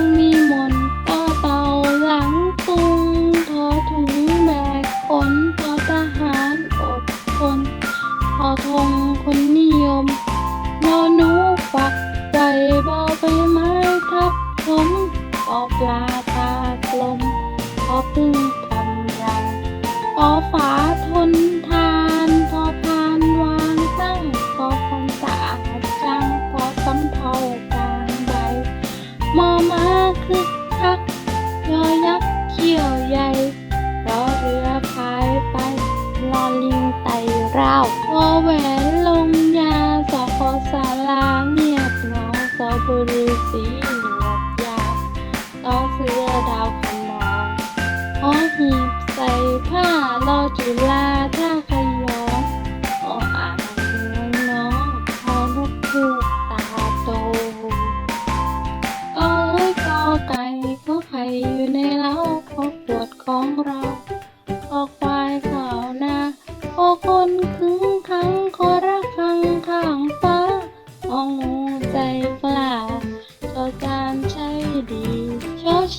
ต้องมีมนต่เป่าหลังตุงทอถุงแบกขนทอทหารอดทนทอทงคนนิยมนอนูฝักใก่บาไปไม้ทับทมปอปลา แหวนลงยาสอคอสาลาเงียบน้องสอบุรีสีหนวบยาต้องเสือดาวคำมองหอหีบใส่ผ้ารอจุฬาท่าขยอนอออ่างน้องพอนกพูกตาโตก็เลยกอไก่ก็ไข่อยู่ในเล้าขอปวดของเรา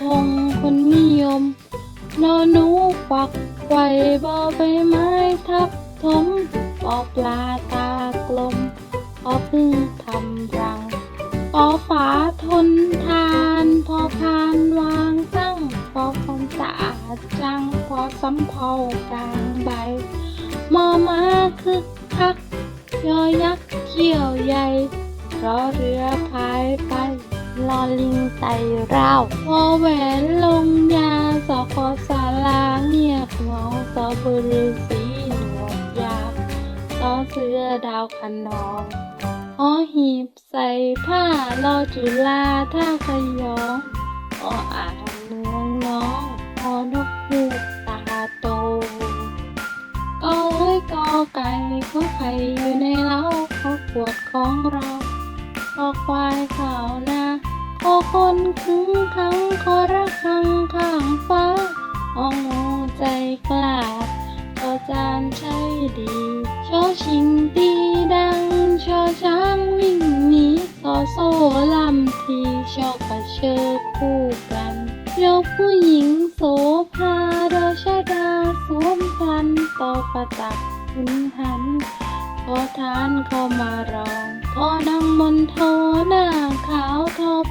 ทอธงคนนิยมนอหนูควักไขว่บอใบไม้ทับถมปอปลาตากลมพอพึ่งทำรังปอฝาทนทานพอพานวางตั้งพอความสะอาดจังพอสำเภากลางใบมอมาคึกคักยอยักษ์เขี้ยวใหญ่เพรอเรือพายไป ลอลิงไต่ราวพอแหวนลงยาสอคอสาลาเงียบเหงาสอบฤาษีหนวดยาวสอเสือดาวคันนองหอหีบใส่ผ้ารอจุฬาท่าขยองออ่างเมืองน้องพอนกฮูกตาโตก็เลยกอไก่ก็ไข่อยู่ในเล้าเขาปวดของเราคอควา คอคนขึงขังคอระคังข้างฟ้าองูใจกล้าชอจานใช่ดีชอชิงตีดังชอช้างวิ่งหนีซอโซ่ลำทีชอกระเชอคู่กันยกผู้หญิงโสภาราชดาสวมกันต่อประตักขุนหันพอทานเข้ามารองทอนังมนโทหน้าขาว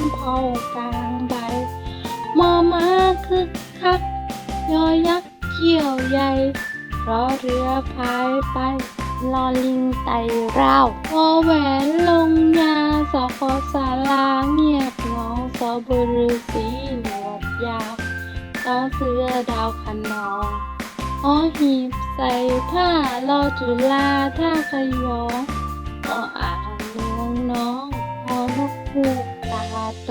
ำเภากลางใบมอมาคึกคัก ยอยักษ์เขี้ยวใหญ่รอเรือพายไปลอลิงไต่ราววอแหวนลงยาสอคอสาลาเงียบเหงสอบฤาษีหนวดยาวสอเสือดาวคันนองหอหีบใส่ผ้ารอจุฬาท่าขยองออ่างเมืองน้องพอนกพูก ตาโต